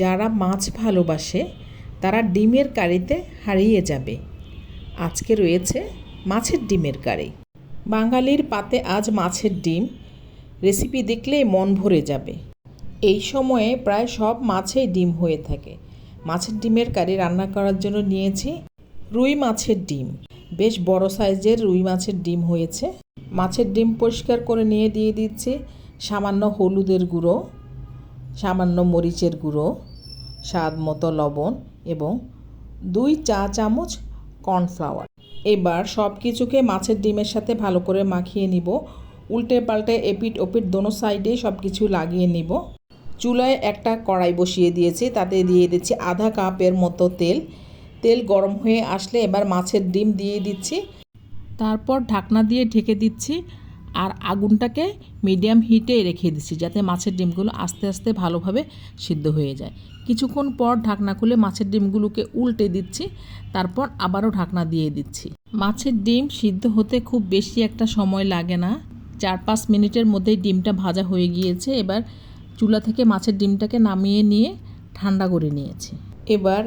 যারা মাছ ভালোবাসে, তারা ডিমের কারিতে হারিয়ে যাবে। আজকে রয়েছে মাছের ডিমের কারি। বাঙালির পাতে আজ মাছের ডিম। রেসিপি দেখলেই মন ভরে যাবে। এই সময়ে প্রায় সব মাছেই ডিম হয়ে থাকে। মাছের ডিমের কারি রান্না করার জন্য নিয়েছি রুই মাছের ডিম। বেশ বড় সাইজের রুই মাছের ডিম হয়েছে। মাছের ডিম পরিষ্কার করে নিয়ে দিয়ে দিচ্ছি। সামান্য হলুদের গুঁড়ো। সামান্য মরিচের গুঁড়ো, স্বাদ মতো লবণ এবং দুই চা চামচ কর্নফ্লাওয়ার। এবার সব কিছুকে মাছের ডিমের সাথে ভালো করে মাখিয়ে নিব। উল্টে পাল্টে এপিট ওপিট দোনো সাইডে সব কিছু লাগিয়ে নিব। চুলায় একটা কড়াই বসিয়ে দিয়েছি, তাতে দিয়ে দিচ্ছি আধা কাপের মতো তেল। তেল গরম হয়ে আসলে এবার মাছের ডিম দিয়ে দিচ্ছি। তারপর ঢাকনা দিয়ে ঢেকে দিচ্ছি। আর আগুনটাকে মিডিয়াম হিটে রেখে দিচ্ছি যাতে মাছের ডিমগুলো আস্তে আস্তে ভালোভাবে সিদ্ধ হয়ে যায়। কিছুক্ষণ পর ঢাকনা খুলে মাছের ডিমগুলোকে উল্টে দিচ্ছি, তারপর আবারও ঢাকনা দিয়ে দিচ্ছি। মাছের ডিম সিদ্ধ হতে খুব বেশি একটা সময় লাগে না। চার পাঁচ মিনিটের মধ্যেই ডিমটা ভাজা হয়ে গিয়েছে। এবার চুলা থেকে মাছের ডিমটাকে নামিয়ে নিয়ে ঠান্ডা করে নিয়েছি। এবার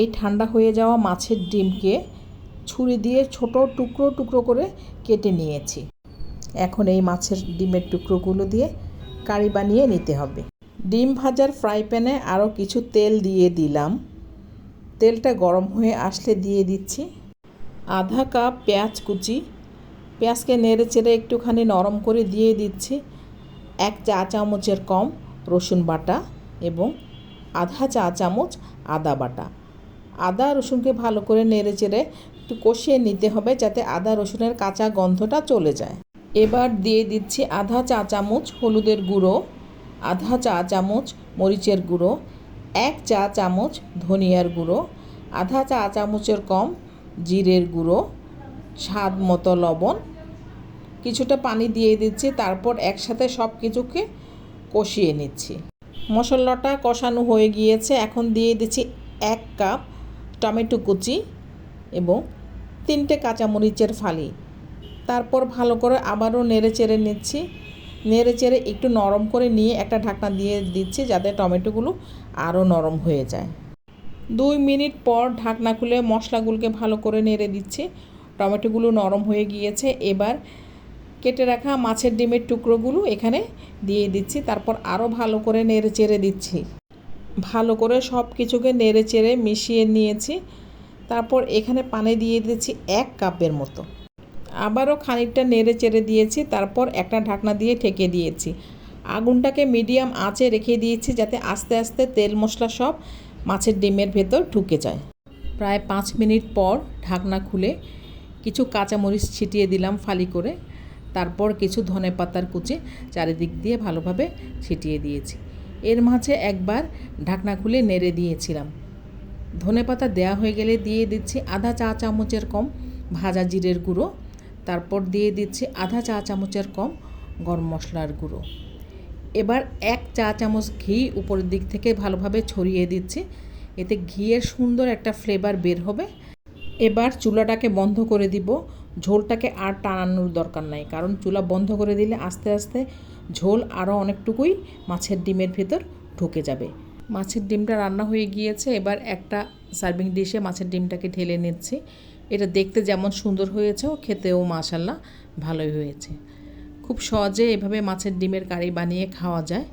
এই ঠান্ডা হয়ে যাওয়া মাছের ডিমকে ছুরি দিয়ে ছোট টুকরো টুকরো করে কেটে নিয়েছি। এখন এই মাছের ডিমের টুকরোগুলো দিয়ে কারি বানিয়ে নিতে হবে। ডিম ভাজার ফ্রাই প্যানে আরও কিছু তেল দিয়ে দিলাম। তেলটা গরম হয়ে আসলে দিয়ে দিচ্ছি। আধা কাপ পেঁয়াজ কুচি। পেঁয়াজকে নেড়ে চেড়ে একটুখানি নরম করে দিয়ে দিচ্ছি। এক চা চামচের কম রসুন বাটা এবং আধা চা চামচ আদা বাটা। আদা রসুনকে ভালো করে নেড়ে চেড়ে একটু কষিয়ে নিতে হবে যাতে আদা রসুনের কাঁচা গন্ধটা চলে যায়। এবার দিয়ে দিচ্ছি আধা চা চামচ হলুদের গুঁড়ো, আধা চা চামচ মরিচের গুঁড়ো, এক চা চামচ ধনিয়ার গুঁড়ো, আধা চা চামচের কম জিরের গুঁড়ো, স্বাদ মতো লবণ। কিছুটা পানি দিয়ে দিচ্ছি, তারপর একসাথে সব কিছুকে কষিয়ে নিচ্ছি। মশলাটা কষানো হয়ে গিয়েছে, এখন দিয়ে দিচ্ছি এক কাপ টমেটো কুচি এবং তিনটে কাঁচামরিচের ফালি। তারপর ভালো করে আবারও নেড়ে চেড়ে নিচ্ছি। নেড়ে চেড়ে একটু নরম করে নিয়ে একটা ঢাকনা দিয়ে দিচ্ছি যাতে টমেটোগুলো আরও নরম হয়ে যায়। দুই মিনিট পর ঢাকনা খুলে মশলাগুলোকে ভালো করে নেড়ে দিচ্ছি। টমেটোগুলো নরম হয়ে গিয়েছে। এবার কেটে রাখা মাছের ডিমের টুকরোগুলো এখানে দিয়ে দিচ্ছি। তারপর আরও ভালো করে নেড়ে চেড়ে দিচ্ছি। ভালো করে সব কিছুকে নেড়ে চেড়ে মিশিয়ে নিয়েছি। তারপর এখানে পানি দিয়ে দিচ্ছি এক কাপের মতো। আবারও খানিকটা নেড়ে চেড়ে দিয়েছি, তারপর একটা ঢাকনা দিয়ে ঠেকে দিয়েছি। আগুনটাকে মিডিয়াম আঁচে রেখে দিয়েছি যাতে আস্তে আস্তে তেল মশলা সব মাছের ডিমের ভেতর ঢুকে যায়। প্রায় পাঁচ মিনিট পর ঢাকনা খুলে কিছু কাঁচামরিচ ছিটিয়ে দিলাম ফালি করে, তারপর কিছু ধনে পাতার কুচি চারিদিক দিয়ে ভালোভাবে ছিটিয়ে দিয়েছি। এর মাঝে একবার ঢাকনা খুলে নেড়ে দিয়েছিলাম। ধনে পাতা দেওয়া হয়ে গেলে দিয়ে দিচ্ছি আধা চা চামচের কম ভাজা জিরের গুঁড়ো তারপর দিয়ে দিচ্ছি আধা চা চামচের কম গরম মশলার গুঁড়ো। এবার এক চা চামচ ঘি উপরের দিক থেকে ভালোভাবে ছড়িয়ে দিচ্ছি। এতে ঘিয়ের সুন্দর একটা ফ্লেভার বের হবে। এবার চুলাটাকে বন্ধ করে দিব। ঝোলটাকে আর টানানোর দরকার নাই, কারণ চুলা বন্ধ করে দিলে আস্তে আস্তে ঝোল আরও অনেকটুকুই মাছের ডিমের ভেতর ঢুকে যাবে। মাছের ডিমটা রান্না হয়ে গিয়েছে। এবার একটা সার্ভিং ডিশে মাছের ডিমটাকে ঢেলে নিচ্ছি। এটা দেখতে যেমন সুন্দর হয়েছে ও খেতেও মাশাল্লাহ ভালোই হয়েছে। খুব সহজে এভাবে মাছের ডিমের কারি বানিয়ে খাওয়া যায়।